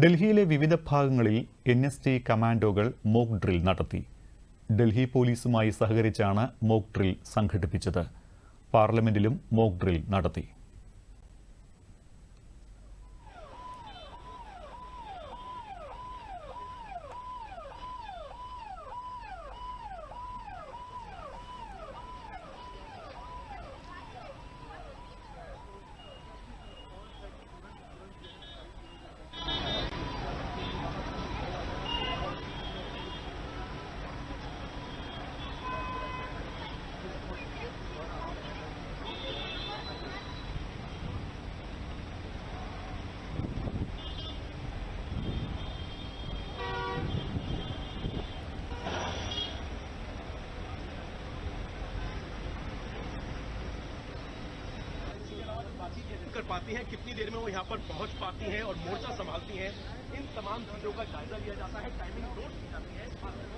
ഡൽഹിയിലെ വിവിധ ഭാഗങ്ങളിൽ എൻ എസ് ടി കമാൻഡോകൾ മോക്ക് ഡ്രിൽ നടത്തി. ഡൽഹി പോലീസുമായി സഹകരിച്ചാണ് മോക്ക് ഡ്രിൽ സംഘടിപ്പിച്ചത്. പാർലമെന്റിലും മോക്ക് ഡ്രിൽ നടത്തി. पाती हैं, कितनी देर में वो यहाँ पर पहुँच पाती हैं और मोर्चा संभालती हैं। इन तमाम चीज़ों का जायजा लिया जाता है टाइमिंग नोट की जाती है।